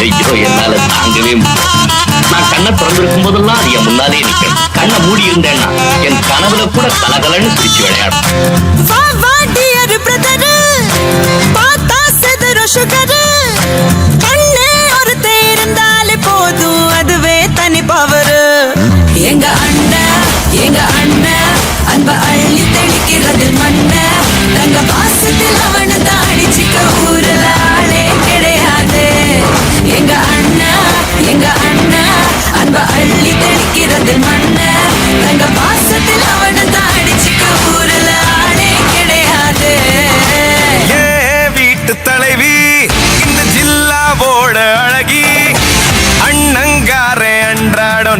ஐயோ என்னால தாங்கவே நான் கண்ணை திறந்திருக்கும் போதெல்லாம் அது என் முன்னாலே நிற்கிறேன் கண்ணை மூடி இருந்தேன்னா என் கனவுல கூட கலகலன்னு சிரிச்சு விளையாடும் பார்த்தா செதற சுகரு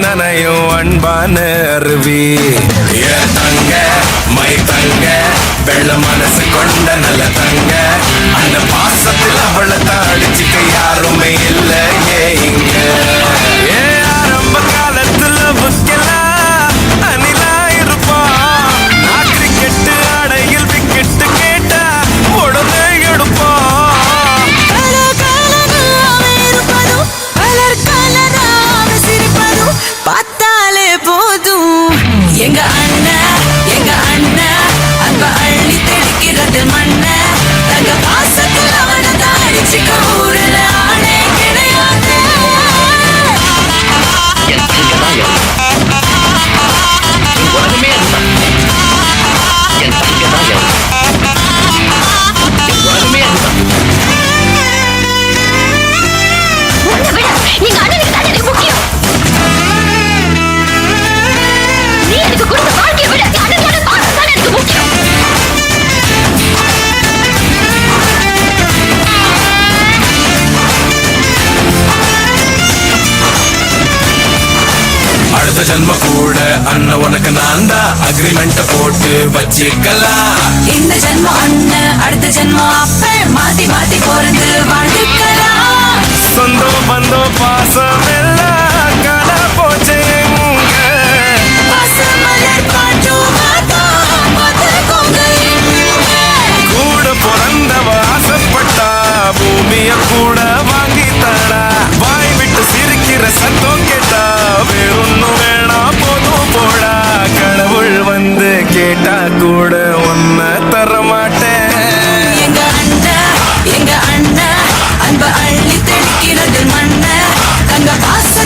நனையும் அன்பான அருவி. தங்க மை தங்க வெள்ள மனசு கொண்ட நல்ல தங்க. அந்த பாசத்தில் அவளை தான் அடிச்சுக்க யாருமே இல்லை. அடுத்த ஜென்ம கூட அண்ணன் உனக்கு நான் தான் அக்ரிமெண்ட் போட்டு வச்சிக்கலாம் இந்த ஜென்மம் அண்ணன் அடுத்த ஜென்மம் அப்ப மாத்தி மாத்தி போறது வாழ்த்து என்ன அன்ப அள்ளி தெளிக்கிறது மண்ண தங்க பாச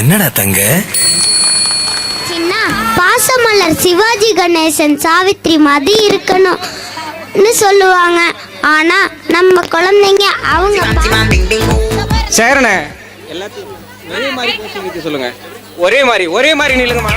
என்னடா தங்க? பாசமலர் சிவாஜி கணேசன் சாவித்ரி மாதிரி இருக்கணும்னு சொல்லுவாங்க. ஆனா நம்ம குழந்தைங்க அவங்க சேரண. எல்லாத்தையும் ஒரே மாதிரி சொல்லுங்க. ஒரே மாதிரி ஒரே மாதிரி நில்லுங்கம்மா.